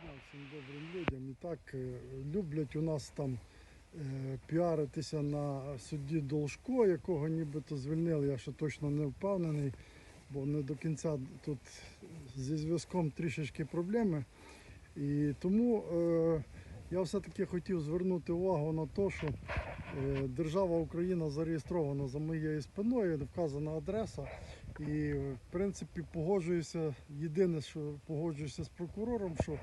дня всім добрим людям. І так е, люблять у нас там е, піаритися на судді Должко, якого нібито звільнили. Я ще точно не впевнений, бо не до кінця тут зі зв'язком трішечки проблеми. І тому е, я все-таки хотів звернути увагу на те, що е, держава Україна зареєстрована за моєю спиною, вказана адреса. І в принципі погоджуюся. Єдине, що погоджуюся з прокурором, що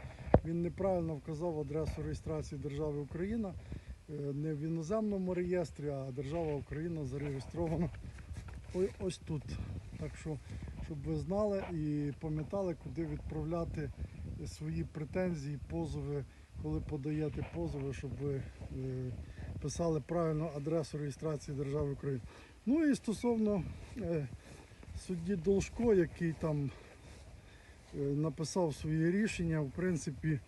він неправильно вказав адресу реєстрації держави Україна е, не в іноземному реєстрі, а держава Україна зареєстрована ось тут. Так що, щоб ви знали і пам'ятали, куди відправляти свої претензії, позови, коли подаєте позови, щоб ви е, писали правильну адресу реєстрації держави України. Ну і стосовно е, судді Должко, який там е, написав свої рішення, в принципі,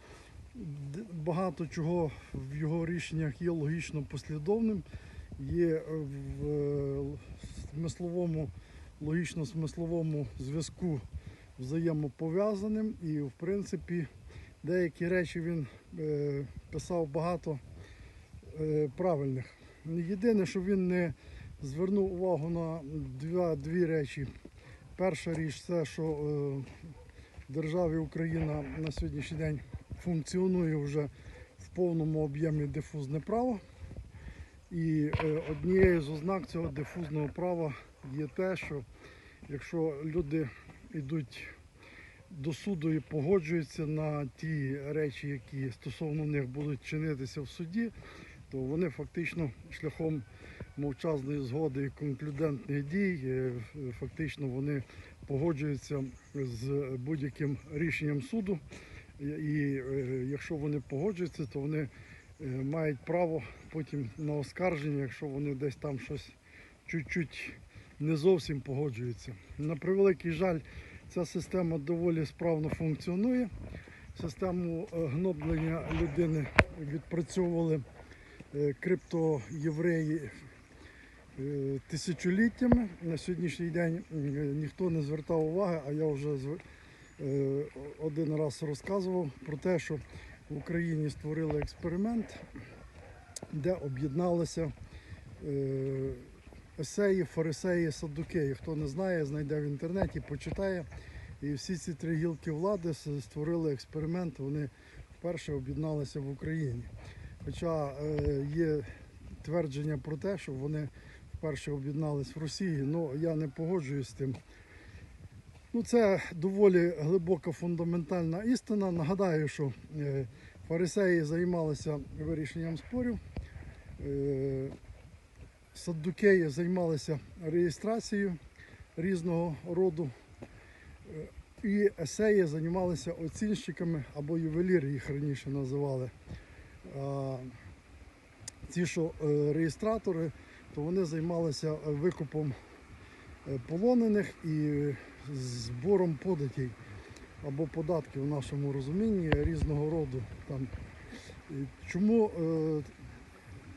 багато чого в його рішеннях є логічно послідовним, є е, в е, смисловому, логічно-смисловому зв'язку взаємопов'язаним. І, в принципі, деякі речі він писав багато правильних. Єдине, що він не звернув увагу на дві, дві речі. Перша річ це, що е, в державі Україна на сьогоднішній день функціонує вже в повному об'ємі дифузне право. І е, однією з ознак цього дифузного права є те, що якщо люди йдуть до суду і погоджуються на ті речі, які стосовно них будуть чинитися в суді, то вони фактично шляхом мовчазної згоди і конклюдентних дій, е, фактично вони погоджуються з будь-яким рішенням суду. І е, якщо вони погоджуються, то вони е, мають право потім на оскарження, якщо вони десь там щось чуть-чуть не зовсім погоджуються. На превеликий жаль, ця система доволі справно функціонує. Систему гноблення людини відпрацьовували криптоєвреї тисячоліттями. На сьогоднішній день е, ніхто не звертав уваги, а я вже е, один раз розказував про те, що в Україні створили експеримент, де об'єдналися е, есеї, фарисеї, саддукеї. Хто не знає, знайде в інтернеті, почитає. І всі ці три гілки влади створили експеримент. Вони вперше об'єдналися в Україні. Хоча е, є твердження про те, що вони вперше об'єднались в Росії, ну я не погоджуюсь з тим. Ну, це доволі глибока фундаментальна істина. Нагадаю, що е, фарисеї займалися вирішенням спорів, е, саддукеї займалися реєстрацією різного роду. Е, І есеї займалися оцінщиками або ювеліри, їх раніше називали. Ці, що реєстратори, то вони займалися е, викупом е, полонених і збором податей або податків в нашому розумінні різного роду. Там. Чому е,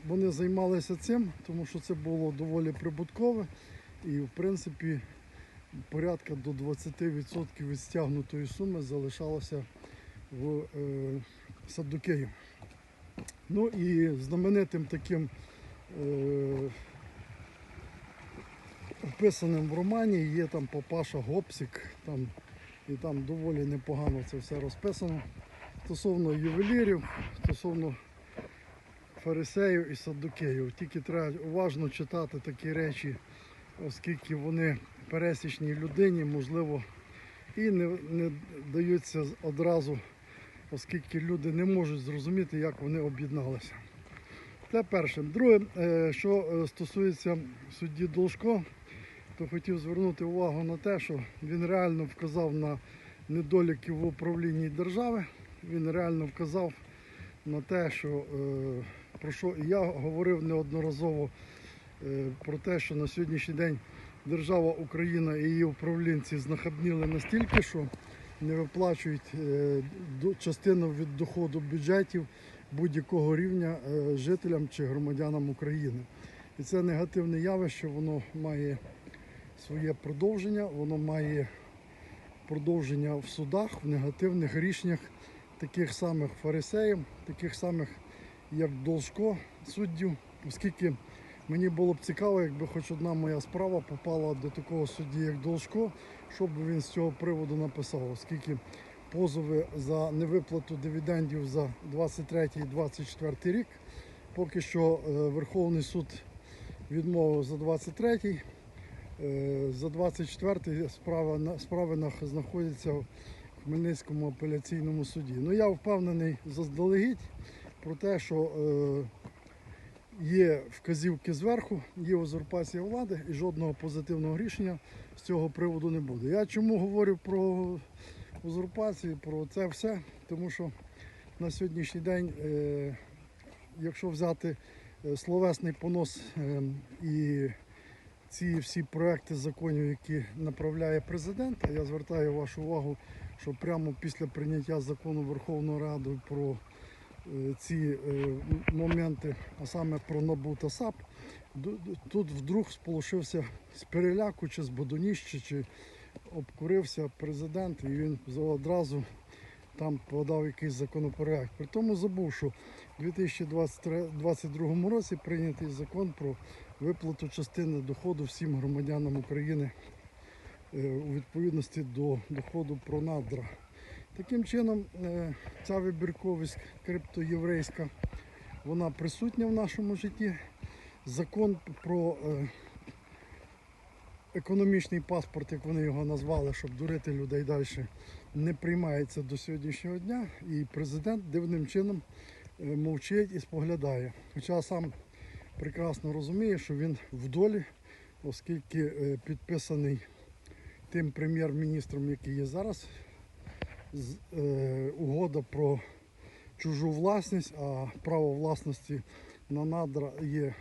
вони займалися цим? Тому що це було доволі прибуткове і, в принципі, порядка до 20% від стягнутої суми залишалося в е, саддукею. Ну і знаменитим таким е, описаним в романі є там папаша Гопсік, там, і там доволі непогано це все розписано. Стосовно ювелірів, стосовно фарисеїв і саддукеїв. Тільки треба уважно читати такі речі, оскільки вони пересічній людині, можливо, і не, не даються одразу, оскільки люди не можуть зрозуміти, як вони об'єдналися. Це перше. Друге, е, що е, стосується судді Должко, то хотів звернути увагу на те, що він реально вказав на недоліки в управлінні держави. Він реально вказав на те, що е, про що я говорив неодноразово про те, що на сьогоднішній день держава Україна і її управлінці знахабніли настільки, що не виплачують частину від доходу бюджетів будь-якого рівня е, жителям чи громадянам України. І це негативне явище, воно має своє продовження, воно має продовження в судах, в негативних рішеннях таких самих фарисеїв, таких самих, як Должко, суддів, оскільки мені було б цікаво, якби хоч одна моя справа попала до такого судді, як Должко, що б він з цього приводу написав, оскільки позови за невиплату дивідендів за 23 і 24 рік. Поки що е, Верховний суд відмовив за 23 Е, За 24 справа справи нах- знаходяться в Хмельницькому апеляційному суді. Ну я впевнений заздалегідь про те, що е, є вказівки зверху, є узурпація влади і жодного позитивного рішення з цього приводу не буде. Я чому говорю про узурпацію, про це все, тому що на сьогоднішній день, е, якщо взяти е, словесний понос е, і ці всі проекти законів, які направляє президент, я звертаю вашу увагу, що прямо після прийняття закону Верховною Радою про е, ці моменти, а саме про НАБУ та САП, тут вдруг сполошився з переляку чи з бодоніща, чи обкурився президент, і він одразу там подав якийсь законопроект. При тому забув, що у 2022 році прийнятий закон про виплату частини доходу всім громадянам України е, у відповідності до доходу про надра. Таким чином, е, ця вибірковість криптоєврейська, вона присутня в нашому житті. Закон про е, економічний паспорт, як вони його назвали, щоб дурити людей далі, не приймається до сьогоднішнього дня. І президент дивним чином е, мовчить і споглядає. Хоча сам прекрасно розуміє, що він в долі, оскільки е, підписаний тим прем'єр-міністром, який є зараз, е, угода про чужу власність, а право власності на надра є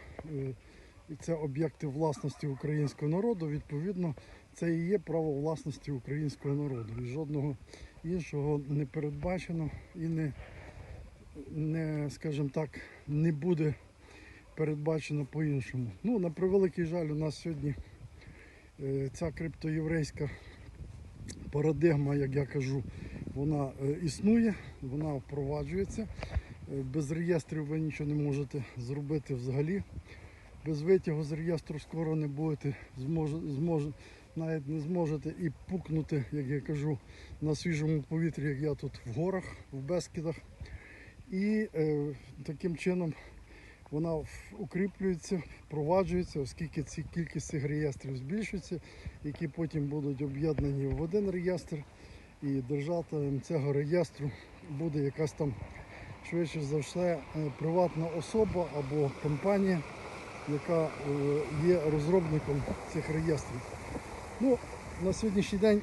і це об'єкти власності українського народу. Відповідно, це і є право власності українського народу. І жодного іншого не передбачено і не, не скажімо так, не буде передбачено по-іншому. Ну, на превеликий жаль, у нас сьогодні е, ця криптоєврейська парадигма, як я кажу, вона е, існує, вона впроваджується. Е, Без реєстрів ви нічого не можете зробити взагалі. Без витягу з реєстру скоро не будете, зможе, зможе, навіть не зможете і пукнути, як я кажу, на свіжому повітрі, як я тут в горах, в Бескідах. І е, таким чином вона укріплюється, впроваджується, оскільки ці кількість цих реєстрів збільшується, які потім будуть об'єднані в один реєстр. І держателем цього реєстру буде якась там швидше за все е, приватна особа або компанія, яка е, є розробником цих реєстрів. Ну, на сьогоднішній день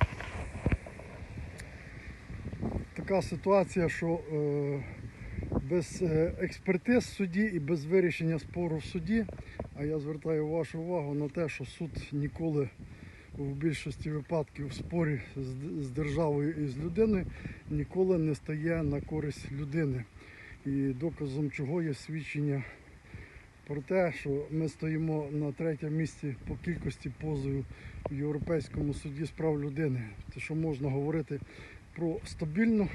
така ситуація, що е, без е, експертиз в суді і без вирішення спору в суді, а я звертаю вашу увагу на те, що суд ніколи в більшості випадків в спорі з, державою і з людиною ніколи не стає на користь людини. І доказом чого є свідчення про те, що ми стоїмо на третьому місці по кількості позовів в Європейському суді з прав людини. Те, що можна говорити про стабільну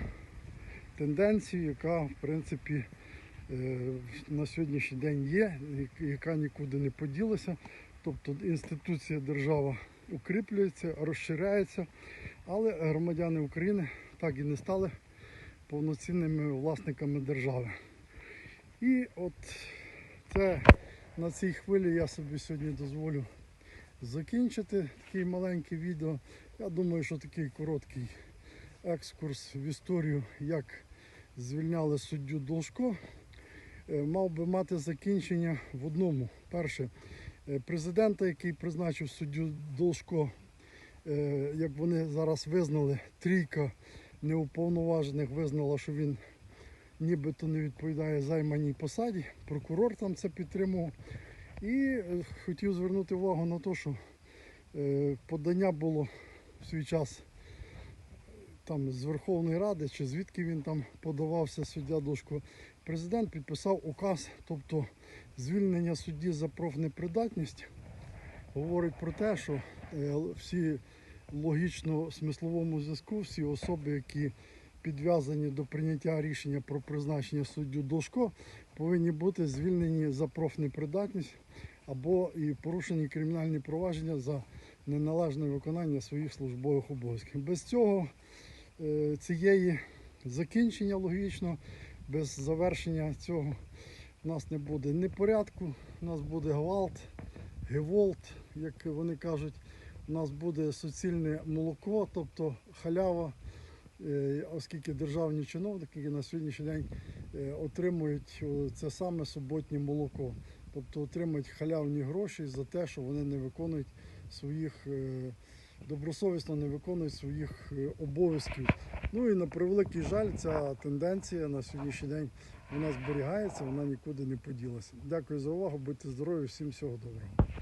тенденцію, яка в принципі е, на сьогоднішній день є, яка нікуди не поділася. Тобто інституція держава укріплюється, розширяється, але громадяни України так і не стали повноцінними власниками держави. І от це на цій хвилі я собі сьогодні дозволю закінчити таке маленьке відео. Я думаю, що такий короткий екскурс в історію, як звільняли суддю Должко, е, мав би мати закінчення в одному. Перше, е, президента, який призначив суддю Должко, е, як вони зараз визнали, трійка неуповноважених визнала, що він нібито не відповідає займаній посаді. Прокурор там це підтримував. І е, хотів звернути увагу на те, що е, подання було в свій час там з Верховної Ради, чи звідки він там подавався суддя Дошко. Президент підписав указ, тобто звільнення судді за профнепридатність говорить про те, що е, всі логічно смисловому зв'язку, всі особи, які підв'язані до прийняття рішення про призначення суддю Должко, повинні бути звільнені за профнепридатність або і порушені кримінальні провадження за неналежне виконання своїх службових обов'язків. Без цього е, цієї закінчення логічно, без завершення цього у нас не буде ні порядку, у нас буде гвалт, геволт, як вони кажуть. У нас буде суцільне молоко, тобто халява, оскільки державні чиновники на сьогоднішній день е, отримують це саме суботнє молоко. Тобто отримують халявні гроші за те, що вони не виконують своїх е, добросовісно не виконують своїх е, обов'язків. Ну і на превеликий жаль, ця тенденція на сьогоднішній день вона зберігається, вона нікуди не поділася. Дякую за увагу, будьте здорові, всім всього доброго.